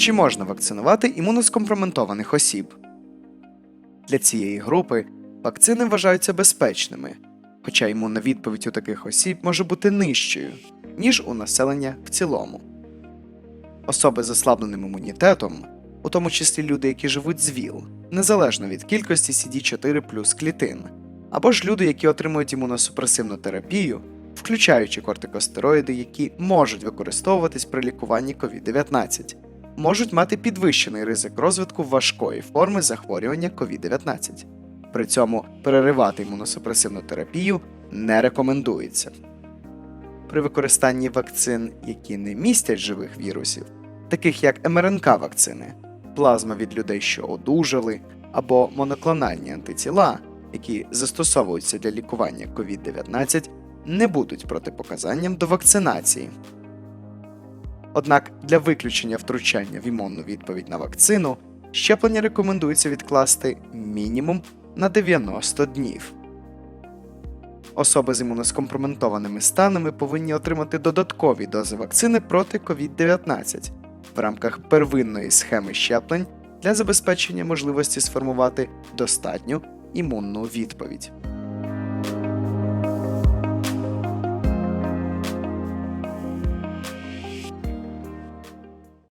Чи можна вакцинувати імуноскомпроментованих осіб? Для цієї групи вакцини вважаються безпечними, хоча імунна відповідь у таких осіб може бути нижчою, ніж у населення в цілому. Особи з ослабленим імунітетом, у тому числі люди, які живуть з ВІЛ, незалежно від кількості CD4 плюс клітин, або ж люди, які отримують імуносупресивну терапію, включаючи кортикостероїди, які можуть використовуватись при лікуванні COVID-19, можуть мати підвищений ризик розвитку важкої форми захворювання COVID-19. При цьому переривати імуносупресивну терапію не рекомендується. При використанні вакцин, які не містять живих вірусів, таких як МРНК-вакцини, плазма від людей, що одужали, або моноклональні антитіла, які застосовуються для лікування COVID-19, не будуть протипоказанням до вакцинації. Однак для виключення втручання в імунну відповідь на вакцину щеплення рекомендується відкласти мінімум на 90 днів. Особи з імуноскомпроментованими станами повинні отримати додаткові дози вакцини проти COVID-19 в рамках первинної схеми щеплень для забезпечення можливості сформувати достатню імунну відповідь.